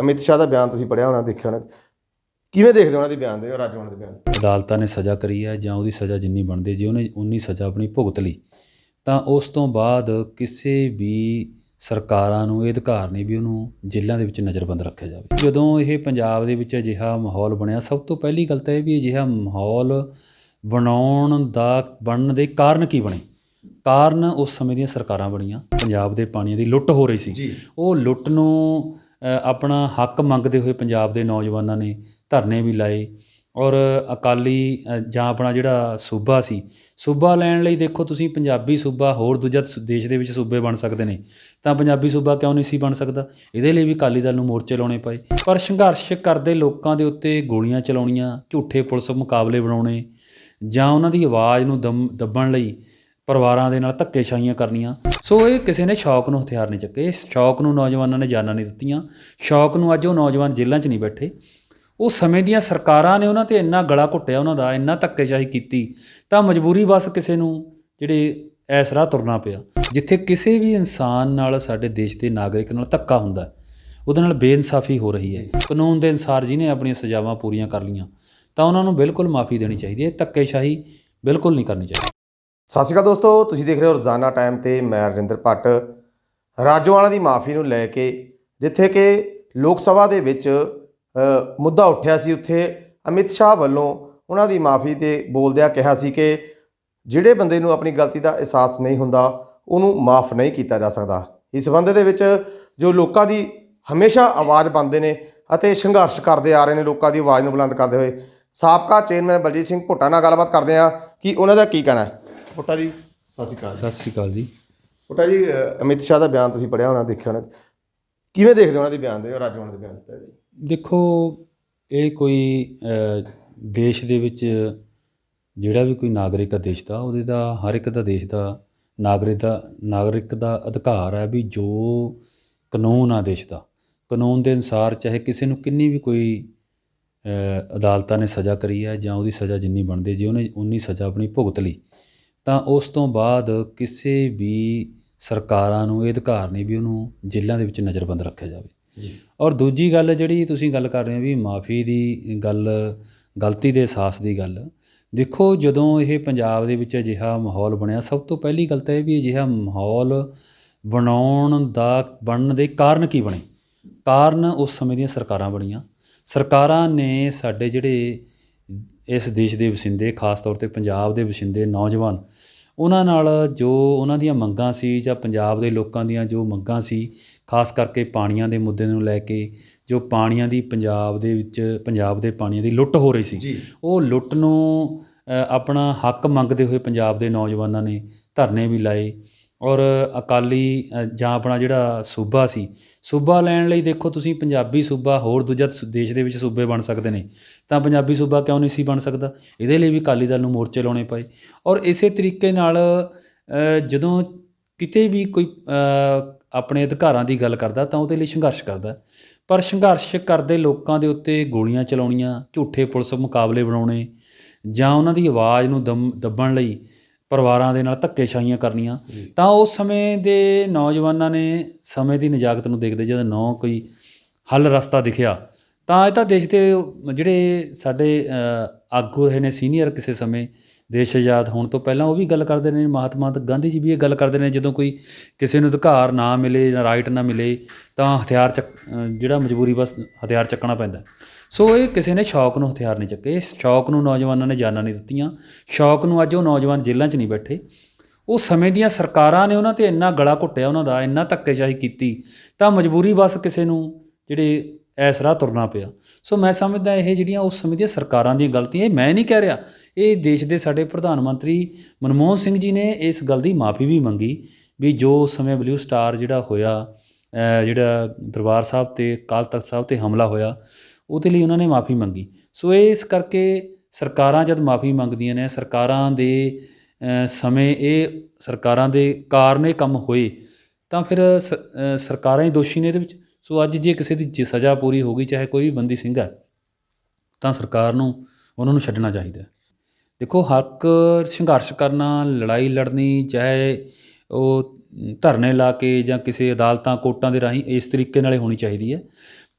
ਅਮਿਤ ਸ਼ਾਹ ਦਾ ਬਿਆਨ ਤੁਸੀਂ ਪੜਿਆ ਹੋਣਾ ਦੇਖਿਆ ਹੋਣਾ। ਕਿਵੇਂ ਦੇਖਦੇ ਹੋ ਉਹਨਾਂ ਦੇ ਬਿਆਨ ਦੇ ਰਾਜਵਾਨ ਦੇ ਬਿਆਨ ਅਦਾਲਤਾਂ ਨੇ ਸਜ਼ਾ ਕਰੀ ਹੈ ਜਾਂ ਉਹਦੀ ਸਜ਼ਾ ਜਿੰਨੀ ਬਣਦੀ ਜੇ ਉਹਨੇ ਉਨੀ ਸਜ਼ਾ ਆਪਣੀ ਭੁਗਤ ਲਈ ਤਾਂ ਉਸ ਤੋਂ ਬਾਅਦ ਕਿਸੇ ਵੀ ਸਰਕਾਰਾਂ ਨੂੰ ਇਹ ਅਧਿਕਾਰ ਨਹੀਂ ਵੀ ਉਹਨੂੰ ਜੇਲ੍ਹਾਂ ਦੇ ਵਿੱਚ ਨਜ਼ਰਬੰਦ ਰੱਖਿਆ ਜਾਵੇ। ਜਦੋਂ ਇਹ ਪੰਜਾਬ ਦੇ ਵਿੱਚ ਅਜਿਹਾ ਮਾਹੌਲ ਬਣਿਆ ਸਭ ਤੋਂ ਪਹਿਲੀ ਗੱਲ ਤਾਂ ਇਹ ਵੀ ਅਜਿਹਾ ਮਾਹੌਲ ਬਣਾਉਣ ਦਾ ਬਣਨ ਦੇ ਕਾਰਨ ਕੀ ਬਣੇ? ਕਾਰਨ ਉਸ ਸਮੇਂ ਦੀਆਂ ਸਰਕਾਰਾਂ ਬਣੀਆਂ। ਪੰਜਾਬ ਦੇ ਪਾਣੀਆਂ ਦੀ ਲੁੱਟ ਹੋ ਰਹੀ ਸੀ। ਉਹ ਲੁੱਟ ਨੂੰ ਆਪਣਾ ਹੱਕ ਮੰਗਦੇ ਹੋਏ ਪੰਜਾਬ ਦੇ ਨੌਜਵਾਨਾਂ ਨੇ ਧਰਨੇ ਵੀ ਲਾਏ ਔਰ ਅਕਾਲੀ ਜਾਂ ਆਪਣਾ ਜਿਹੜਾ ਸੂਬਾ ਸੀ, ਸੂਬਾ ਲੈਣ ਲਈ ਦੇਖੋ ਤੁਸੀਂ ਪੰਜਾਬੀ ਸੂਬਾ ਹੋਰ ਦੂਜਾ ਦੇਸ਼ ਦੇ ਵਿੱਚ ਸੂਬੇ ਬਣ ਸਕਦੇ ਨੇ, ਤਾਂ ਪੰਜਾਬੀ ਸੂਬਾ ਕਿਉਂ ਨਹੀਂ ਸੀ ਬਣ ਸਕਦਾ? ਇਹਦੇ ਲਈ ਵੀ ਅਕਾਲੀ ਦਲ ਨੂੰ ਮੋਰਚੇ ਲਾਉਣੇ ਪਏ। ਪਰ ਸੰਘਰਸ਼ ਕਰਦੇ ਲੋਕਾਂ ਦੇ ਉੱਤੇ ਗੋਲੀਆਂ ਚਲਾਉਣੀਆਂ, ਝੂਠੇ ਪੁਲਿਸ ਮੁਕਾਬਲੇ ਬਣਾਉਣੇ, ਜਾਂ ਉਹਨਾਂ ਦੀ ਆਵਾਜ਼ ਨੂੰ ਦਮ, ਦੱਬਣ ਲਈ ਪਰਿਵਾਰਾਂ ਦੇ ਨਾਲ ਧੱਕੇਸ਼ਾਹੀਆਂ ਕਰਨੀਆਂ ਸੋ ਇਹ ਕਿਸੇ ਨੇ ਸ਼ੌਕ ਨੂੰ ਹਥਿਆਰ ਨਹੀਂ ਚੱਕੇ, ਇਸ ਸ਼ੌਕ ਨੂੰ ਨੌਜਵਾਨਾਂ ਨੇ ਜਾਨਾਂ ਨਹੀਂ ਦਿੱਤੀਆਂ। ਸ਼ੌਕ ਨੂੰ ਅੱਜ ਉਹ ਨੌਜਵਾਨ ਜੇਲ੍ਹਾਂ 'ਚ ਨਹੀਂ ਬੈਠੇ। ਉਹ ਸਮੇਂ ਦੀਆਂ ਸਰਕਾਰਾਂ ਨੇ ਉਹਨਾਂ ਤੇ ਇੰਨਾ ਗਲਾ ਘੁੱਟਿਆ, ਉਹਨਾਂ ਦਾ ਇੰਨਾ ਧੱਕੇਸ਼ਾਹੀ ਕੀਤੀ, ਤਾਂ ਮਜਬੂਰੀ ਬਸ ਕਿਸੇ ਨੂੰ ਜਿਹੜੇ ਐਸ ਰਾਹ ਤੁਰਨਾ ਪਿਆ। ਜਿੱਥੇ ਕਿਸੇ ਵੀ ਇਨਸਾਨ ਨਾਲ ਸਾਡੇ ਦੇਸ਼ ਦੇ ਨਾਗਰਿਕ ਨਾਲ ਧੱਕਾ ਹੁੰਦਾ ਉਹਦੇ ਨਾਲ ਬੇਇਨਸਾਫੀ ਹੋ ਰਹੀ ਹੈ। ਕਾਨੂੰਨ ਦੇ ਅਨਸਾਰ ਜਿਹਨੇ ਆਪਣੀਆਂ ਸਜ਼ਾਵਾਂ ਪੂਰੀਆਂ ਕਰ ਲੀਆਂ ਤਾਂ ਉਹਨਾਂ ਨੂੰ ਬਿਲਕੁਲ ਮਾਫੀ ਦੇਣੀ ਚਾਹੀਦੀ ਹੈ, ਧੱਕੇਸ਼ਾਹੀ ਬਿਲਕੁਲ ਨਹੀਂ ਕਰਨੀ ਚਾਹੀਦੀ। ਸਤਿ ਸ਼੍ਰੀ ਅਕਾਲ ਦੋਸਤੋ, ਤੁਸੀਂ ਦੇਖ ਰਹੇ ਹੋ ਰੋਜ਼ਾਨਾ ਟਾਈਮ ਤੇ ਮੈਂ ਰਜਿੰਦਰ ਭੱਟ। ਰਾਜੋਆਣਾ ਦੀ ਮਾਫੀ ਨੂੰ ਲੈ ਕੇ ਜਿੱਥੇ ਕਿ ਲੋਕ ਸਭਾ ਦੇ ਵਿੱਚ ਮੁੱਦਾ ਉੱਠਿਆ ਸੀ ਉੱਥੇ, ਅਮਿਤ ਸ਼ਾਹ ਵੱਲੋਂ ਉਹਨਾਂ ਦੀ ਮਾਫੀ ਤੇ ਬੋਲਦਿਆਂ ਕਿਹਾ ਸੀ ਕਿ ਜਿਹੜੇ ਬੰਦੇ ਨੂੰ ਆਪਣੀ ਗਲਤੀ ਦਾ ਅਹਿਸਾਸ ਨਹੀਂ ਹੁੰਦਾ, ਉਹਨੂੰ ਮਾਫ ਨਹੀਂ ਕੀਤਾ ਜਾ ਸਕਦਾ। ਇਸ ਸੰਬੰਧ ਦੇ ਵਿੱਚ ਜੋ ਲੋਕਾਂ ਦੀ ਹਮੇਸ਼ਾ ਆਵਾਜ਼ ਬੰਦੇ ਨੇ ਅਤੇ ਸੰਘਰਸ਼ ਕਰਦੇ ਆ ਰਹੇ ਨੇ, ਲੋਕਾਂ ਦੀ ਆਵਾਜ਼ ਨੂੰ ਬੁਲੰਦ ਕਰਦੇ ਹੋਏ, ਸਾਬਕਾ ਚੇਅਰਮੈਨ ਬਲਜੀਤ ਸਿੰਘ ਭੁੱਟਾ ਨਾਲ ਗੱਲਬਾਤ ਕਰਦੇ ਆ ਕਿ ਉਹਨਾਂ ਦਾ ਕੀ ਕਹਿਣਾ ਹੈ। ਭੁੱਟਾ ਜੀ ਸਤਿ ਸ਼੍ਰੀ ਅਕਾਲ ਸਤਿ ਸ੍ਰੀ ਅਕਾਲ ਜੀ। ਭੁੱਟਾ ਜੀ ਅ, ਅਮਿਤ ਸ਼ਾਹ ਦਾ ਬਿਆਨ ਤੁਸੀਂ ਪੜਿਆ ਹੋਣਾ ਦੇਖਿਆ ਹੋਣਾ। ਕਿਵੇਂ ਦੇਖਦੇ ਹੋ ਉਹਨਾਂ ਦੇ ਬਿਆਨ ਦੇ ਰਾਜਵਾਨ ਦੇ ਬਿਆਨ ਤੇ ਦੇਖੋ ਇਹ ਕੋਈ ਅ, ਦੇਸ਼ ਦੇ ਵਿੱਚ ਜਿਹੜਾ ਵੀ ਕੋਈ ਨਾਗਰਿਕ ਆ ਦੇਸ਼ ਦਾ ਉਹਦੇ ਦਾ ਹਰ ਇੱਕ ਦਾ ਦੇਸ਼ ਦਾ ਨਾਗਰਿਕ ਦਾ ਨਾਗਰਿਕ ਦਾ ਅਧਿਕਾਰ ਹੈ ਵੀ ਜੋ ਕਾਨੂੰਨ ਆ ਦੇਸ਼ ਦਾ। ਕਾਨੂੰਨ ਦੇ ਅਨੁਸਾਰ ਚਾਹੇ ਕਿਸੇ ਨੂੰ ਕਿੰਨੀ ਵੀ ਕੋਈ ਅ, ਅਦਾਲਤਾਂ ਨੇ ਸਜ਼ਾ ਕਰੀ ਹੈ ਜਾਂ ਉਹਦੀ ਸਜ਼ਾ ਜਿੰਨੀ ਬਣਦੀ ਜੇ ਉਹਨੇ ਉਨੀ ਸਜ਼ਾ ਆਪਣੀ ਭੁਗਤ ਲਈ ਤਾਂ ਉਸ ਤੋਂ ਬਾਅਦ ਕਿਸੇ ਵੀ ਸਰਕਾਰਾਂ ਨੂੰ ਇਹ ਅਧਿਕਾਰ ਨਹੀਂ ਵੀ ਉਹਨੂੰ ਜੇਲ੍ਹਾਂ ਦੇ ਵਿੱਚ ਨਜ਼ਰਬੰਦ ਰੱਖਿਆ ਜਾਵੇ। ਜੀ। ਔਰ ਦੂਜੀ ਗੱਲ ਜਿਹੜੀ ਤੁਸੀਂ ਗੱਲ ਕਰ ਰਹੇ ਹੋ ਵੀ ਮਾਫੀ ਦੀ ਗੱਲ ਗਲਤੀ ਦੇ ਅਹਿਸਾਸ ਦੀ ਗੱਲ ਦੇਖੋ ਜਦੋਂ ਇਹ ਪੰਜਾਬ ਦੇ ਵਿੱਚ ਅਜਿਹਾ ਮਾਹੌਲ ਬਣਿਆ ਸਭ ਤੋਂ ਪਹਿਲੀ ਗੱਲ ਤਾਂ ਇਹ ਵੀ ਅਜਿਹਾ ਮਾਹੌਲ ਬਣਾਉਣ ਦਾ ਬਣਨ ਦੇ ਕਾਰਨ ਕੀ ਬਣੇ? ਕਾਰਨ ਉਸ ਸਮੇਂ ਦੀਆਂ ਸਰਕਾਰਾਂ ਬਣੀਆਂ। ਸਰਕਾਰਾਂ ਨੇ ਸਾਡੇ ਜਿਹੜੇ ਇਸ ਦੇਸ਼ ਦੇ ਵਸਿੰਦੇ ਖਾਸ ਤੌਰ ਤੇ ਪੰਜਾਬ ਦੇ ਵਸਿੰਦੇ ਨੌਜਵਾਨ ਉਹਨਾਂ ਨਾਲ ਜੋ ਉਹਨਾਂ ਦੀਆਂ ਮੰਗਾਂ ਸੀ ਜਾਂ ਪੰਜਾਬ ਦੇ ਲੋਕਾਂ ਦੀਆਂ ਜੋ ਮੰਗਾਂ ਸੀ ਖਾਸ ਕਰਕੇ ਪਾਣੀਆਂ ਦੇ ਮੁੱਦੇ ਨੂੰ ਲੈ ਕੇ ਜੋ ਪਾਣੀਆਂ ਦੀ ਪੰਜਾਬ ਦੇ ਵਿੱਚ ਪੰਜਾਬ ਦੇ ਪਾਣੀਆਂ ਦੀ ਲੁੱਟ ਹੋ ਰਹੀ ਸੀ ਉਹ ਲੁੱਟ ਨੂੰ ਆਪਣਾ ਹੱਕ ਮੰਗਦੇ ਹੋਏ ਪੰਜਾਬ ਦੇ ਨੌਜਵਾਨਾਂ ਨੇ ਧਰਨੇ ਵੀ ਲਾਏ ਔਰ ਅਕਾਲੀ ਜਾਂ ਆਪਣਾ ਜਿਹੜਾ ਸੂਬਾ ਸੀ, ਸੂਬਾ ਲੈਣ ਲਈ ਦੇਖੋ ਤੁਸੀਂ ਪੰਜਾਬੀ ਸੂਬਾ ਹੋਰ ਦੂਜਾ ਦੇਸ਼ ਦੇ ਵਿੱਚ ਸੂਬੇ ਬਣ ਸਕਦੇ ਨੇ। ਤਾਂ ਪੰਜਾਬੀ ਸੂਬਾ ਕਿਉਂ ਨਹੀਂ ਸੀ ਬਣ ਸਕਦਾ? ਇਹਦੇ ਲਈ ਵੀ ਅਕਾਲੀ ਦਲ ਨੂੰ ਮੋਰਚੇ ਲਾਉਣੇ ਪਏ। ਔਰ ਇਸੇ ਤਰੀਕੇ ਨਾਲ ਜਦੋਂ ਕਿਤੇ ਵੀ ਕੋਈ ਆਪਣੇ ਅਧਿਕਾਰਾਂ ਦੀ ਗੱਲ ਕਰਦਾ ਤਾਂ ਉਹਦੇ ਲਈ ਸੰਘਰਸ਼ ਕਰਦਾ। ਪਰ ਸੰਘਰਸ਼ ਕਰਦੇ ਲੋਕਾਂ ਦੇ ਉੱਤੇ ਗੋਲੀਆਂ ਚਲਾਉਣੀਆਂ, ਝੂਠੇ ਪੁਲਿਸ ਮੁਕਾਬਲੇ ਬਣਾਉਣੇ ਜਾਂ ਉਹਨਾਂ ਦੀ ਆਵਾਜ਼ ਨੂੰ ਦਮ, ਦੱਬਣ ਲਈ ਪਰਿਵਾਰਾਂ ਦੇ ਨਾਲ ਧੱਕੇਸ਼ਾਹੀਆਂ ਕਰਨੀਆਂ। ਤਾਂ ਉਸ ਸਮੇਂ ਦੇ ਨੌਜਵਾਨਾਂ ਨੇ ਸਮੇਂ ਦੀ ਨਜਾਕਤ ਨੂੰ ਦੇਖਦੇ ਜਦੋਂ ਨੌ ਕੋਈ ਹੱਲ ਰਸਤਾ ਦਿਖਿਆ ਤਾਂ ਇਹ ਤਾਂ ਦੇਸ਼ ਦੇ ਜਿਹੜੇ ਸਾਡੇ ਆਗੂ ਰਹੇ ਨੇ ਸੀਨੀਅਰ ਕਿਸੇ ਸਮੇਂ ਦੇਸ਼ ਆਜ਼ਾਦ ਹੋਣ ਤੋਂ ਪਹਿਲਾਂ, ਉਹ ਵੀ ਗੱਲ ਕਰਦੇ ਨੇ, ਮਹਾਤਮਾ ਗਾਂਧੀ ਜੀ ਵੀ ਇਹ ਗੱਲ ਕਰਦੇ ਨੇ, ਜਦੋਂ ਕੋਈ ਕਿਸੇ ਨੂੰ ਅਧਿਕਾਰ ਨਾ ਮਿਲੇ ਜਾਂ ਰਾਈਟ ਨਾ ਮਿਲੇ, ਤਾਂ ਹਥਿਆਰ ਚੱਕ ਜਿਹੜਾ ਮਜਬੂਰੀ ਬਸ ਹਥਿਆਰ ਚੱਕਣਾ ਪੈਂਦਾ। ਸੋ ਇਹ ਕਿਸੇ ਨੇ ਸ਼ੌਕ ਨੂੰ ਹਥਿਆਰ ਨਹੀਂ ਚੱਕੇ, ਇਸ ਸ਼ੌਕ ਨੂੰ ਨੌਜਵਾਨਾਂ ਨੇ ਜਾਨਾਂ ਨਹੀਂ ਦਿੱਤੀਆਂ। ਸ਼ੌਕ ਨੂੰ ਅੱਜ ਉਹ ਨੌਜਵਾਨ ਜੇਲ੍ਹਾਂ 'ਚ ਨਹੀਂ ਬੈਠੇ। ਉਹ ਸਮੇਂ ਦੀਆਂ ਸਰਕਾਰਾਂ ਨੇ ਉਹਨਾਂ ਤੇ ਇੰਨਾ ਗਲਾ ਘੁੱਟਿਆ, ਉਹਨਾਂ ਦਾ ਇੰਨਾ ਧੱਕੇਸ਼ਾਹੀ ਕੀਤੀ, ਤਾਂ ਮਜਬੂਰੀ ਬਸ ਕਿਸੇ ਨੂੰ, ਜਿਹੜੇ ਐਸ ਰਾਹ ਤੁਰਨਾ ਪਿਆ। ਸੋ ਮੈਂ ਸਮਝਦਾ ਇਹ ਜਿਹੜੀਆਂ ਉਸ ਸਮੇਂ ਦੀਆਂ ਸਰਕਾਰਾਂ ਦੀਆਂ ਗਲਤੀਆਂ, ਇਹ ਮੈਂ ਨਹੀਂ ਕਹਿ ਰਿਹਾ। ਇਹ ਦੇਸ਼ ਦੇ ਸਾਡੇ ਪ੍ਰਧਾਨ ਮੰਤਰੀ ਮਨਮੋਹਨ ਸਿੰਘ ਜੀ ਨੇ ਇਸ ਗੱਲ ਦੀ ਮਾਫੀ ਵੀ ਮੰਗੀ ਵੀ ਜੋ ਉਸ ਸਮੇਂ ਬਲੂ ਸਟਾਰ ਜਿਹੜਾ ਹੋਇਆ ਜਿਹੜਾ ਦਰਬਾਰ ਸਾਹਿਬ ਤੇ ਅਕਾਲ ਤਖਤ ਸਾਹਿਬ ਤੇ ਹਮਲਾ ਹੋਇਆ, ਉਹਦੇ ਲਈ ਉਹਨਾਂ ਨੇ ਮਾਫੀ ਮੰਗੀ। ਸੋ ਇਹ ਇਸ ਕਰਕੇ ਸਰਕਾਰਾਂ ਜਦ ਮਾਫੀ ਮੰਗਦੀਆਂ ਨੇ, ਸਰਕਾਰਾਂ ਦੇ ਸਮੇਂ ਇਹ ਸਰਕਾਰਾਂ ਦੇ ਕਾਰਨ ਇਹ ਕੰਮ ਹੋਏ, ਤਾਂ ਫਿਰ ਸਰਕਾਰਾਂ ਹੀ ਦੋਸ਼ੀ ਨੇ ਇਹਦੇ ਵਿੱਚ। ਸੋ ਅੱਜ ਜੇ ਕਿਸੇ ਦੀ ਜੇ ਸਜ਼ਾ ਪੂਰੀ ਹੋ ਗਈ, ਚਾਹੇ ਕੋਈ ਵੀ ਬੰਦੀ ਸਿੰਘ ਹੈ, ਤਾਂ ਸਰਕਾਰ ਨੂੰ ਉਹਨਾਂ ਨੂੰ ਛੱਡਣਾ ਚਾਹੀਦਾ ਦੇਖੋ, ਹੱਕ ਸੰਘਰਸ਼ ਕਰਨਾ, ਲੜਾਈ ਲੜਨੀ, ਚਾਹੇ ਉਹ ਧਰਨੇ ਲਾ ਕੇ ਜਾਂ ਕਿਸੇ ਅਦਾਲਤਾਂ, ਕੋਰਟਾਂ ਦੇ ਰਾਹੀਂ ਇਸ ਤਰੀਕੇ ਨਾਲ ਹੋਣੀ ਚਾਹੀਦੀ ਹੈ।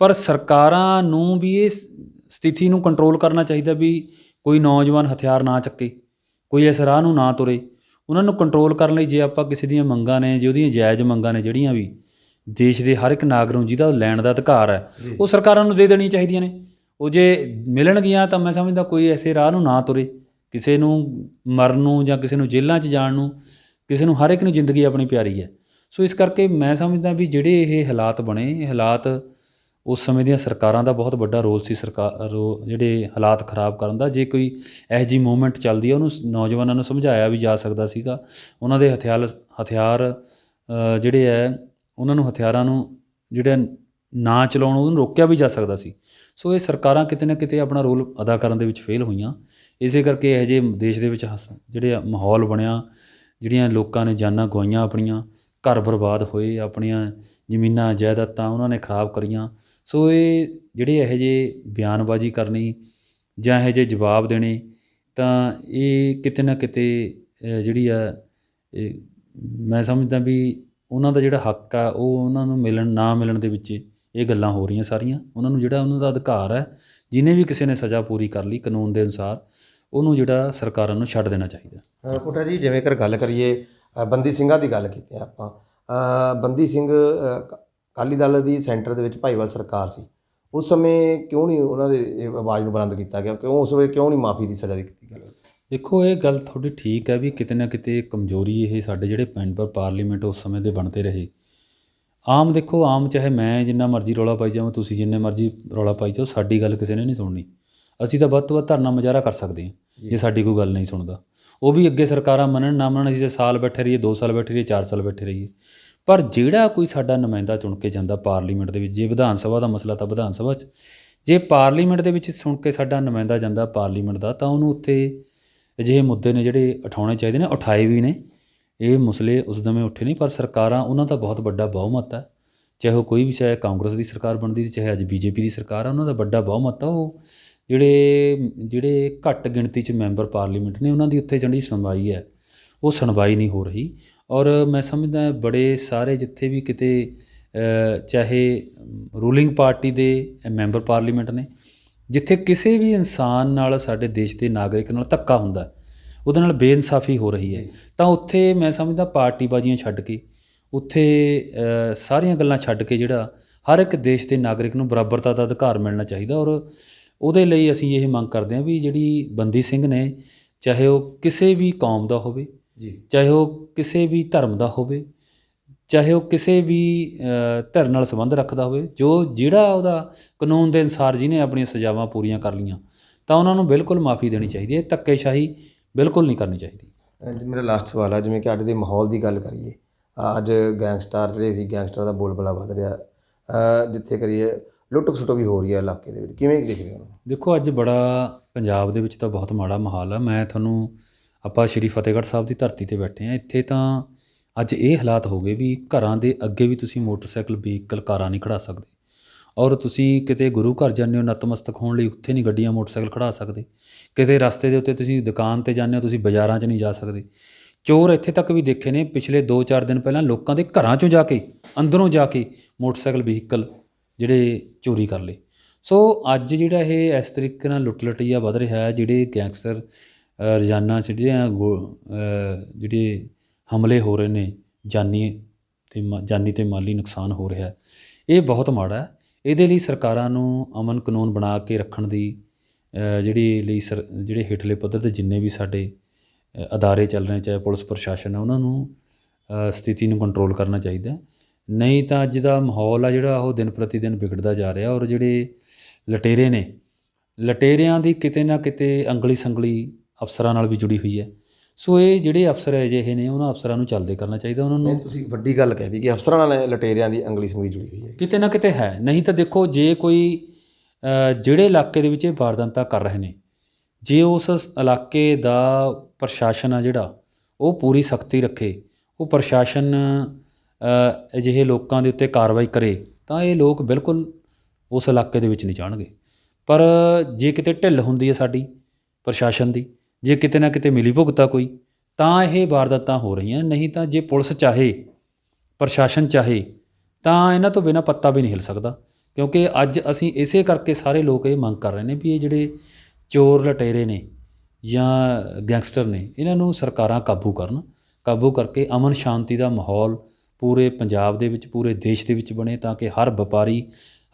ਪਰ ਸਰਕਾਰਾਂ ਨੂੰ ਵੀ ਇਹ ਸਥਿਤੀ ਨੂੰ ਕੰਟਰੋਲ ਕਰਨਾ ਚਾਹੀਦਾ ਵੀ ਕੋਈ ਨੌਜਵਾਨ ਹਥਿਆਰ ਨਾ ਚੱਕੇ, ਕੋਈ ਇਸ ਰਾਹ ਨੂੰ ਨਾ ਤੁਰੇ। ਉਹਨਾਂ ਨੂੰ ਕੰਟਰੋਲ ਕਰਨ ਲਈ ਜੇ ਆਪਾਂ ਕਿਸੇ ਦੀਆਂ ਮੰਗਾਂ ਨੇ, ਜੇ ਉਹਦੀਆਂ ਜਾਇਜ਼ ਮੰਗਾਂ ਨੇ, ਜਿਹੜੀਆਂ ਵੀ ਦੇਸ਼ ਦੇ ਹਰ ਇੱਕ ਨਾਗਰਿਕ ਨੂੰ ਜਿਹਦਾ ਲੈਣ ਦਾ ਅਧਿਕਾਰ ਹੈ ਉਹ ਸਰਕਾਰਾਂ ਨੂੰ ਦੇ ਦੇਣੀਆਂ ਚਾਹੀਦੀਆਂ ਨੇ। ਉਹ ਜੇ ਮਿਲਣਗੀਆਂ ਤਾਂ ਮੈਂ ਸਮਝਦਾ ਕੋਈ ਐਸੇ ਰਾਹ ਨੂੰ ਨਾ ਤੁਰੇ। ਕਿਸੇ ਨੂੰ ਮਰਨ ਨੂੰ ਜਾਂ ਕਿਸੇ ਨੂੰ ਜੇਲ੍ਹਾਂ 'ਚ ਜਾਣ ਨੂੰ ਕਿਸੇ ਨੂੰ ਹਰ ਇੱਕ ਨੂੰ ਜ਼ਿੰਦਗੀ ਆਪਣੀ ਪਿਆਰੀ ਹੈ। ਸੋ ਇਸ ਕਰਕੇ ਮੈਂ ਸਮਝਦਾ ਵੀ ਜਿਹੜੇ ਇਹ ਹਾਲਾਤ ਬਣੇ ਇਹ ਹਾਲਾਤ ਉਸ ਸਮੇਂ ਦੀਆਂ ਸਰਕਾਰਾਂ ਦਾ ਬਹੁਤ ਵੱਡਾ ਰੋਲ ਸੀ ਸਰਕਾਰ ਜਿਹੜੇ ਹਾਲਾਤ ਖਰਾਬ ਕਰਨ ਦਾ। ਜੇ ਕੋਈ ਇਹੋ ਜਿਹੀ ਮੂਵਮੈਂਟ ਚੱਲਦੀ ਹੈ ਉਹਨੂੰ ਨੌਜਵਾਨਾਂ ਨੂੰ ਸਮਝਾਇਆ ਵੀ ਜਾ ਸਕਦਾ ਸੀਗਾ। ਉਹਨਾਂ ਦੇ ਹਥਿਆਰ ਹਥਿਆਰ ਜਿਹੜੇ ਹੈ ਉਹਨਾਂ ਨੂੰ ਹਥਿਆਰਾਂ ਨੂੰ ਜਿਹੜੇ ਨਾ ਚਲਾਉਣ, ਉਹਨੂੰ ਰੋਕਿਆ ਵੀ ਜਾ ਸਕਦਾ ਸੀ। ਸੋ ਇਹ ਸਰਕਾਰਾਂ ਕਿਤੇ ਨਾ ਕਿਤੇ ਆਪਣਾ ਰੋਲ ਅਦਾ ਕਰਨ ਦੇ ਵਿੱਚ ਫੇਲ ਹੋਈਆਂ। ਇਸੇ ਕਰਕੇ ਇਹੋ ਜਿਹੇ ਦੇਸ਼ ਦੇ ਵਿੱਚ ਹਸ, ਜਿਹੜੇ ਆ ਮਾਹੌਲ ਬਣਿਆ, ਜਿਹੜੀਆਂ ਲੋਕਾਂ ਨੇ ਜਾਨਾਂ ਗਵਾਈਆਂ ਆਪਣੀਆਂ, ਘਰ ਬਰਬਾਦ ਹੋਏ ਆਪਣੀਆਂ ਜ਼ਮੀਨਾਂ, ਜਾਇਦਾਦਾਂ ਉਹਨਾਂ ਨੇ ਖਰਾਬ ਕਰੀਆਂ। ਸੋ ਇਹ ਜਿਹੜੇ ਇਹੋ ਜਿਹੇ ਬਿਆਨਬਾਜ਼ੀ ਕਰਨੀ ਜਾਂ ਇਹੋ ਜਿਹੇ ਜਵਾਬ ਦੇਣੇ, ਤਾਂ ਇਹ ਕਿਤੇ ਨਾ ਕਿਤੇ ਜਿਹੜੀ ਆ ਮੈਂ ਸਮਝਦਾ ਵੀ ਉਹਨਾਂ ਦਾ ਜਿਹੜਾ ਹੱਕ ਆ, ਉਹ ਉਹਨਾਂ ਨੂੰ ਮਿਲਣ, ਨਾ ਮਿਲਣ ਦੇ ਵਿੱਚ ਇਹ ਗੱਲਾਂ ਹੋ ਰਹੀਆਂ ਸਾਰੀਆਂ। ਉਹਨਾਂ ਨੂੰ ਜਿਹੜਾ ਉਹਨਾਂ ਦਾ ਅਧਿਕਾਰ ਹੈ ਜਿਹਨੇ ਵੀ ਕਿਸੇ ਨੇ ਸਜ਼ਾ ਪੂਰੀ ਕਰ ਲਈ ਕਾਨੂੰਨ ਦੇ ਅਨੁਸਾਰ, ਉਹਨੂੰ ਜਿਹੜਾ ਸਰਕਾਰਾਂ ਨੂੰ ਛੱਡ ਦੇਣਾ ਚਾਹੀਦਾ। ਪੁੱਟਾ ਜੀ, ਜਿਵੇਂ ਕਰ ਗੱਲ ਕਰੀਏ ਬੰਦੀ ਸਿੰਘਾਂ ਦੀ ਗੱਲ ਕੀਤੀ ਆਪਾਂ। ਬੰਦੀ ਸਿੰਘ ਅਕਾਲੀ ਦਲ ਦੀ ਸੈਂਟਰ ਦੇ ਵਿੱਚ ਭਾਈਵਾਲ ਸਰਕਾਰ ਸੀ। ਉਸ ਸਮੇਂ ਕਿਉਂ ਨਹੀਂ ਉਹਨਾਂ ਦੇ ਇਹ ਆਵਾਜ਼ ਨੂੰ ਬੁਲੰਦ ਕੀਤਾ ਗਿਆ? ਕਿਉਂ ਉਸ ਵੇਲੇ ਕਿਉਂ ਨਹੀਂ ਮਾਫੀ ਦੀ ਸਜ਼ਾ ਦਿੱਤੀ ਗਈ? ਦੇਖੋ ਇਹ ਗੱਲ ਤੁਹਾਡੀ ਠੀਕ ਹੈ ਵੀ ਕਿਤੇ ਨਾ ਕਿਤੇ ਕਮਜ਼ੋਰੀ ਇਹ ਸਾਡੇ ਜਿਹੜੇ ਮੈਂਬਰ ਪਾਰਲੀਮੈਂਟ ਉਸ ਸਮੇਂ ਦੇ ਬਣਦੇ ਰਹੇ। ਆਮ ਦੇਖੋ ਆਮ ਚਾਹੇ ਮੈਂ ਜਿੰਨਾ ਮਰਜ਼ੀ ਰੌਲਾ ਪਾਈ ਜਾਵਾਂ ਤੁਸੀਂ ਜਿੰਨੇ ਮਰਜ਼ੀ ਰੌਲਾ ਪਾਈ ਜਾਓ ਸਾਡੀ ਗੱਲ ਕਿਸੇ ਨੇ ਨਹੀਂ ਸੁਣਨੀ। ਅਸੀਂ ਤਾਂ ਵੱਧ ਤੋਂ ਵੱਧ ਧਰਨਾ ਮੁਜ਼ਾਹਰਾ ਕਰ ਸਕਦੇ ਹਾਂ ਜੇ। ਸਾਡੀ ਕੋਈ ਗੱਲ ਨਹੀਂ ਸੁਣਦਾ। ਉਹ ਵੀ ਅੱਗੇ ਸਰਕਾਰਾਂ ਮੰਨਣ ਨਾ ਮੰਨਣ ਅਸੀਂ ਜੇ ਸਾਲ ਬੈਠੇ ਰਹੀਏ 2 ਸਾਲ ਬੈਠੇ ਰਹੀਏ 4 ਸਾਲ ਬੈਠੇ ਰਹੀਏ। ਪਰ ਜਿਹੜਾ ਕੋਈ ਸਾਡਾ ਨੁਮਾਇੰਦਾ ਚੁਣ ਕੇ ਜਾਂਦਾ ਪਾਰਲੀਮੈਂਟ ਦੇ ਵਿੱਚ ਜੇ ਵਿਧਾਨ ਸਭਾ ਦਾ ਮਸਲਾ ਤਾਂ ਵਿਧਾਨ ਸਭਾ 'ਚ ਜੇ ਪਾਰਲੀਮੈਂਟ ਦੇ ਵਿੱਚ ਸੁਣ ਕੇ ਸਾਡਾ ਨੁਮਾਇੰਦਾ ਜਾਂਦਾ ਪਾਰਲੀਮੈਂਟ ਦਾ ਤਾਂ ਉਹਨੂੰ ਉੱਥੇ ਅਜਿਹੇ ਮੁੱਦੇ ਨੇ ਜਿਹੜੇ ਉਠਾਉਣੇ ਚਾਹੀਦੇ ਨੇ, ਉਠਾਏ ਵੀ ਨੇ। ਇਹ ਮਸਲੇ ਉਸ ਦਮੇ ਉੱਠੇ ਨਹੀਂ, ਪਰ ਸਰਕਾਰਾਂ ਉਹਨਾਂ ਦਾ ਬਹੁਤ ਵੱਡਾ ਬਹੁਮਤ ਹੈ। ਚਾਹੇ ਉਹ ਕੋਈ ਵੀ, ਚਾਹੇ ਕਾਂਗਰਸ ਦੀ ਸਰਕਾਰ ਬਣਦੀ ਚਾਹੇ ਅੱਜ ਬੀਜੇਪੀ ਦੀ ਸਰਕਾਰ ਆ ਉਹਨਾਂ ਦਾ ਵੱਡਾ ਬਹੁਮਤ ਆ ਉਹ ਜਿਹੜੇ ਜਿਹੜੇ ਘੱਟ ਗਿਣਤੀ 'ਚ ਮੈਂਬਰ ਪਾਰਲੀਮੈਂਟ ਨੇ, ਉਹਨਾਂ ਦੀ ਉੱਥੇ ਜਿਹੜੀ ਸੁਣਵਾਈ ਹੈ, ਉਹ ਸੁਣਵਾਈ ਨਹੀਂ ਹੋ ਰਹੀ। ਔਰ ਮੈਂ ਸਮਝਦਾ ਬੜੇ ਸਾਰੇ ਜਿੱਥੇ ਵੀ ਕਿਤੇ ਚਾਹੇ ਰੂਲਿੰਗ ਪਾਰਟੀ ਦੇ ਮੈਂਬਰ ਪਾਰਲੀਮੈਂਟ ਨੇ ਜਿੱਥੇ ਕਿਸੇ ਵੀ ਇਨਸਾਨ ਨਾਲ ਸਾਡੇ ਦੇਸ਼ ਦੇ ਨਾਗਰਿਕ ਨਾਲ ਧੱਕਾ ਹੁੰਦਾ ਉਹਦੇ ਨਾਲ ਬੇਇਨਸਾਫੀ ਹੋ ਰਹੀ ਹੈ। ਤਾਂ ਉੱਥੇ ਮੈਂ ਸਮਝਦਾ ਪਾਰਟੀਬਾਜ਼ੀਆਂ ਛੱਡ ਕੇ ਉੱਥੇ ਸਾਰੀਆਂ ਗੱਲਾਂ ਛੱਡ ਕੇ ਜਿਹੜਾ ਹਰ ਇੱਕ ਦੇਸ਼ ਦੇ ਨਾਗਰਿਕ ਨੂੰ ਬਰਾਬਰਤਾ ਦਾ ਅਧਿਕਾਰ ਮਿਲਣਾ ਚਾਹੀਦਾ ਔਰ ਉਹਦੇ ਲਈ ਅਸੀਂ ਇਹ ਮੰਗ ਕਰਦੇ ਹਾਂ ਵੀ ਜਿਹੜੀ ਬੰਦੀ ਸਿੰਘ ਨੇ ਚਾਹੇ ਉਹ ਕਿਸੇ ਵੀ ਕੌਮ ਦਾ ਹੋਵੇ ਜੀ। ਚਾਹੇ ਉਹ ਕਿਸੇ ਵੀ ਧਰਮ ਦਾ ਹੋਵੇ ਚਾਹੇ ਉਹ ਕਿਸੇ ਵੀ ਧਿਰ ਨਾਲ ਸੰਬੰਧ ਰੱਖਦਾ ਹੋਵੇ ਜੋ ਜਿਹੜਾ ਉਹਦਾ ਕਾਨੂੰਨ ਦੇ ਅਨਸਾਰ ਜਿਹਨੇ ਆਪਣੀਆਂ ਸਜ਼ਾਵਾਂ ਪੂਰੀਆਂ ਕਰ ਲੀਆਂ ਤਾਂ ਉਹਨਾਂ ਨੂੰ ਬਿਲਕੁਲ ਮਾਫੀ ਦੇਣੀ ਚਾਹੀਦੀ ਹੈ। ਧੱਕੇਸ਼ਾਹੀ ਬਿਲਕੁਲ ਨਹੀਂ ਕਰਨੀ ਚਾਹੀਦੀ। ਮੇਰਾ ਲਾਸਟ ਸਵਾਲ ਹੈ ਜਿਵੇਂ ਕਿ ਅੱਜ ਦੇ ਮਾਹੌਲ ਦੀ ਗੱਲ ਕਰੀਏ ਅੱਜ ਗੈਂਗਸਟਰ ਜਿਹੜੇ ਸੀ ਗੈਂਗਸਟਰ ਦਾ ਬੋਲਬਾਲਾ ਵੱਧ ਰਿਹਾ ਜਿੱਥੇ ਕਰੀਏ ਲੁੱਟ ਖਸੁੱਟ ਵੀ ਹੋ ਰਹੀ ਹੈ ਇਲਾਕੇ ਦੇ ਵਿੱਚ। ਕਿਵੇਂ ਦੇਖ ਰਹੇ ਹੋ? ਦੇਖੋ ਅੱਜ ਬੜਾ ਪੰਜਾਬ ਦੇ ਵਿੱਚ ਤਾਂ ਬਹੁਤ ਮਾੜਾ ਮਾਹੌਲ ਆ। ਮੈਂ ਤੁਹਾਨੂੰ ਆਪਾਂ ਸ਼੍ਰੀ ਫਤਿਹਗੜ੍ਹ ਸਾਹਿਬ ਦੀ ਧਰਤੀ ਤੇ ਬੈਠੇ ਆ ਇੱਥੇ ਤਾਂ ਅੱਜ ਇਹ ਹਾਲਾਤ ਹੋ ਗਏ ਵੀ ਘਰਾਂ ਦੇ ਅੱਗੇ ਵੀ ਤੁਸੀਂ ਮੋਟਰਸਾਈਕਲ, ਵਹੀਕਲ, ਕਾਰਾਂ ਨਹੀਂ ਖੜਾ ਸਕਦੇ। ਔਰ ਤੁਸੀਂ ਕਿਤੇ ਗੁਰੂ ਘਰ ਜਾਂਦੇ ਹੋ, ਨਤਮਸਤਕ ਹੋਣ ਲਈ ਉੱਥੇ ਨਹੀਂ ਗੱਡੀਆਂ, ਮੋਟਰਸਾਈਕਲ ਖੜਾ ਸਕਦੇ। ਕਿਤੇ ਰਸਤੇ ਦੇ ਉੱਤੇ ਤੁਸੀਂ ਦੁਕਾਨ ਤੇ ਜਾਂਦੇ ਹੋ, ਤੁਸੀਂ ਬਾਜ਼ਾਰਾਂ 'ਚ ਨਹੀਂ ਜਾ ਸਕਦੇ। ਚੋਰ ਇੱਥੇ ਤੱਕ ਵੀ ਦੇਖੇ ਨੇ, ਪਿਛਲੇ 2-4 ਦਿਨ ਪਹਿਲਾਂ ਲੋਕਾਂ ਦੇ ਘਰਾਂ 'ਚੋਂ ਜਾ ਕੇ, ਅੰਦਰੋਂ ਜਾ ਕੇ ਮੋਟਰਸਾਈਕਲ, ਵਹੀਕਲ ਜਿਹੜੇ ਚੋਰੀ ਕਰ ਲਏ। ਸੋ ਅੱਜ ਜਿਹੜਾ ਇਹ ਇਸ ਤਰੀਕੇ ਨਾਲ ਲੁੱਟ ਲਟਈਆ ਵੱਧ ਰਿਹਾ ਹੈ, ਜਿਹੜੇ ਗੈਂਗਸਟਰ ਰੋਜ਼ਾਨਾ 'ਚ ਜਿਹੜੀਆਂ ਗੋ- ਜਿਹੜੇ ਹਮਲੇ ਹੋ ਰਹੇ ਨੇ, ਜਾਨੀ ਤੇ ਮਾ- ਜਾਨੀ ਤੇ ਮਾਲੀ ਨੁਕਸਾਨ ਹੋ ਰਿਹਾ ਹੈ। ਇਹ ਬਹੁਤ ਮਾੜਾ ਹੈ। ਇਹਦੇ ਲਈ ਸਰਕਾਰਾਂ ਨੂੰ ਅਮਨ ਕਾਨੂੰਨ ਬਣਾ ਕੇ ਰੱਖਣ ਦੀ ਜਿਹੜੀ ਲਈ ਸਰ, ਜਿਹੜੇ ਹੇਠਲੇ ਪੱਧਰ ਤੇ ਜਿੰਨੇ ਵੀ ਸਾਡੇ ਅਦਾਰੇ ਚੱਲ ਰਹੇ ਚਾਹੇ ਪੁਲਿਸ ਪ੍ਰਸ਼ਾਸਨ ਹੈ, ਉਹਨਾਂ ਨੂੰ ਸਥਿਤੀ ਨੂੰ ਕੰਟਰੋਲ ਕਰਨਾ ਚਾਹੀਦਾ ਨਹੀਂ ਤਾਂ ਅੱਜ ਦਾ ਮਾਹੌਲ ਆ ਜਿਹੜਾ, ਉਹ ਦਿਨ ਪ੍ਰਤੀ ਦਿਨ ਵਿਗੜਦਾ ਜਾ ਰਿਹਾ ਔਰ ਜਿਹੜੇ ਲਟੇਰੇ ਨੇ, ਲਟੇਰਿਆਂ ਦੀ ਕਿਤੇ ਨਾ ਕਿਤੇ ਅੰਗਲੀ ਸੰਗਲੀ ਅਫਸਰਾਂ ਨਾਲ ਵੀ ਜੁੜੀ ਹੋਈ ਹੈ। ਸੋ ਇਹ ਜਿਹੜੇ ਅਫਸਰ ਅਜਿਹੇ ਨੇ ਉਹਨਾਂ ਅਫਸਰਾਂ ਨੂੰ ਚੱਲਦੇ ਕਰਨਾ ਚਾਹੀਦਾ ਉਹਨਾਂ ਨੂੰ ਤੁਸੀਂ ਵੱਡੀ ਗੱਲ ਕਹਿ ਦੀ ਕਿ ਅਫਸਰਾਂ ਨਾਲ ਲਟੇਰਿਆਂ ਦੀ ਅੰਗਲੀ ਸੰਗਲੀ ਜੁੜੀ ਹੋਈ ਹੈ। ਕਿਤੇ ਨਾ ਕਿਤੇ ਹੈ। ਨਹੀਂ ਤਾਂ ਦੇਖੋ ਜੇ ਕੋਈ ਜਿਹੜੇ ਇਲਾਕੇ ਦੇ ਵਿੱਚ ਇਹ ਵਾਰਦਾਤਾਂ ਕਰ ਰਹੇ ਨੇ ਜੇ ਉਸ ਇਲਾਕੇ ਦਾ ਪ੍ਰਸ਼ਾਸਨ ਆ ਜਿਹੜਾ ਉਹ ਪੂਰੀ ਸਖਤੀ ਰੱਖੇ ਉਹ ਪ੍ਰਸ਼ਾਸਨ ਅਜਿਹੇ ਲੋਕਾਂ ਦੇ ਉੱਤੇ ਕਾਰਵਾਈ ਕਰੇ ਤਾਂ ਇਹ ਲੋਕ ਬਿਲਕੁਲ ਉਸ ਇਲਾਕੇ ਦੇ ਵਿੱਚ ਨਹੀਂ ਜਾਣਗੇ। ਪਰ ਜੇ ਕਿਤੇ ਢਿੱਲ ਹੁੰਦੀ ਹੈ ਸਾਡੀ ਪ੍ਰਸ਼ਾਸਨ ਦੀ ਜੇ ਕਿਤੇ ਨਾ ਕਿਤੇ ਮਿਲੀ ਭੁਗਤਾ ਕੋਈ, ਤਾਂ ਇਹ ਵਾਰਦਾਤਾਂ ਹੋ ਰਹੀਆਂ ਨਹੀਂ ਤਾਂ ਜੇ ਪੁਲਿਸ ਚਾਹੇ, ਪ੍ਰਸ਼ਾਸਨ ਚਾਹੇ, ਤਾਂ ਇਹਨਾਂ ਤੋਂ ਬਿਨਾਂ ਪੱਤਾ ਵੀ ਨਹੀਂ ਹਿਲ ਸਕਦਾ। ਕਿਉਂਕਿ ਅੱਜ ਅਸੀਂ ਇਸੇ ਕਰਕੇ ਸਾਰੇ ਲੋਕ ਇਹ ਮੰਗ ਕਰ ਰਹੇ ਨੇ ਵੀ ਇਹ ਜਿਹੜੇ ਚੋਰ ਲਟੇਰੇ ਨੇ ਜਾਂ ਗੈਂਗਸਟਰ ਨੇ, ਇਹਨਾਂ ਨੂੰ ਸਰਕਾਰਾਂ ਕਾਬੂ ਕਰਨ। ਕਾਬੂ ਕਰਕੇ ਅਮਨ ਸ਼ਾਂਤੀ ਦਾ ਮਾਹੌਲ ਪੂਰੇ ਪੰਜਾਬ ਦੇ ਵਿੱਚ, ਪੂਰੇ ਦੇਸ਼ ਦੇ ਵਿੱਚ ਬਣੇ ਤਾਂ ਕਿ ਹਰ ਵਪਾਰੀ,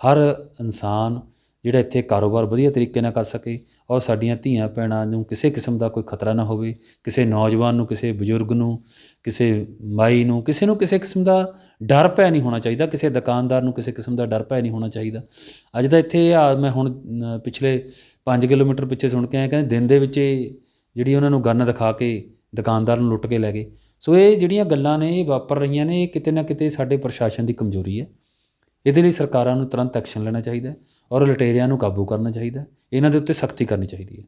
ਹਰ ਇਨਸਾਨ ਜਿਹੜਾ ਇੱਥੇ ਕਾਰੋਬਾਰ ਵਧੀਆ ਤਰੀਕੇ ਨਾਲ ਕਰ ਸਕੇ ਔਰ ਸਾਡੀਆਂ ਧੀਆਂ ਭੈਣਾਂ ਨੂੰ ਕਿਸੇ ਕਿਸਮ ਦਾ ਕੋਈ ਖਤਰਾ ਨਾ ਹੋਵੇ, ਕਿਸੇ ਨੌਜਵਾਨ ਨੂੰ, ਕਿਸੇ ਬਜ਼ੁਰਗ ਨੂੰ, ਕਿਸੇ ਮਾਈ ਨੂੰ, ਕਿਸੇ ਨੂੰ ਕਿਸੇ ਕਿਸਮ ਦਾ ਡਰ ਭੈ ਨਹੀਂ ਹੋਣਾ ਚਾਹੀਦਾ, ਕਿਸੇ ਦੁਕਾਨਦਾਰ ਨੂੰ ਕਿਸੇ ਕਿਸਮ ਦਾ ਡਰ ਭੈ ਨਹੀਂ ਹੋਣਾ ਚਾਹੀਦਾ। ਅੱਜ ਤਾਂ ਇੱਥੇ ਆ ਮੈਂ ਹੁਣ ਪਿਛਲੇ 5 ਕਿਲੋਮੀਟਰ ਪਿੱਛੇ ਸੁਣ ਕੇ ਆਇਆ, ਕਹਿੰਦੇ ਦਿਨ ਦੇ ਵਿੱਚ ਇਹ ਜਿਹੜੀ ਉਹਨਾਂ ਨੂੰ ਗੰਨ ਦਿਖਾ ਕੇ ਦੁਕਾਨਦਾਰ ਨੂੰ ਲੁੱਟ ਕੇ ਲੈ ਗਏ। ਸੋ ਇਹ ਜਿਹੜੀਆਂ ਗੱਲਾਂ ਨੇ, ਇਹ ਵਾਪਰ ਰਹੀਆਂ ਨੇ, ਇਹ ਕਿਤੇ ਨਾ ਕਿਤੇ ਸਾਡੇ ਪ੍ਰਸ਼ਾਸਨ ਦੀ ਕਮਜ਼ੋਰੀ ਹੈ। ਇਹਦੇ ਲਈ ਸਰਕਾਰਾਂ ਨੂੰ ਤੁਰੰਤ ਐਕਸ਼ਨ ਲੈਣਾ ਚਾਹੀਦਾ ਹੈ ਔਰ ਲਟੇਰਿਆਂ ਨੂੰ ਕਾਬੂ ਕਰਨਾ ਚਾਹੀਦਾ ਹੈ। ਇਹਨਾਂ ਦੇ ਉੱਤੇ ਸਖਤੀ ਕਰਨੀ ਚਾਹੀਦੀ ਹੈ।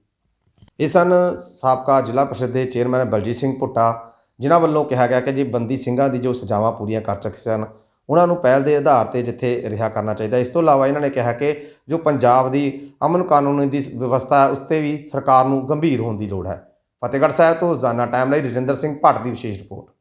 ਇਹ ਸਨ ਸਾਬਕਾ ਜ਼ਿਲ੍ਹਾ ਪਰਿਸ਼ਦ ਦੇ ਚੇਅਰਮੈਨ ਬਲਜੀਤ ਸਿੰਘ ਭੁੱਟਾ, ਜਿਨ੍ਹਾਂ ਵੱਲੋਂ ਕਿਹਾ ਗਿਆ ਕਿ ਜੀ ਬੰਦੀ ਸਿੰਘਾਂ ਦੀ ਜੋ ਸਜ਼ਾਵਾਂ ਪੂਰੀਆਂ ਕਰ ਚੁੱਕੇ ਸਨ, ਉਹਨਾਂ ਨੂੰ ਪਹਿਲ ਦੇ ਆਧਾਰ ਤੇ ਜਿੱਥੇ ਰਿਹਾ ਕਰਨਾ ਚਾਹੀਦਾ ਇਸ ਤੋਂ ਇਲਾਵਾ ਇਹਨਾਂ ਨੇ ਕਿਹਾ ਕਿ ਜੋ ਪੰਜਾਬ ਦੀ ਅਮਨ ਕਾਨੂੰਨ ਦੀ ਵਿਵਸਥਾ ਹੈ ਉਸ ਤੇ ਵੀ ਸਰਕਾਰ ਨੂੰ ਗੰਭੀਰ ਹੋਣ ਦੀ ਲੋੜ ਹੈ। ਫਤਿਹਗੜ੍ਹ ਸਾਹਿਬ ਤੋਂ ਰੋਜ਼ਾਨਾ ਟਾਈਮ ਲਈ ਰਜਿੰਦਰ ਸਿੰਘ ਭੱਟ ਦੀ ਵਿਸ਼ੇਸ਼ ਰਿਪੋਰਟ।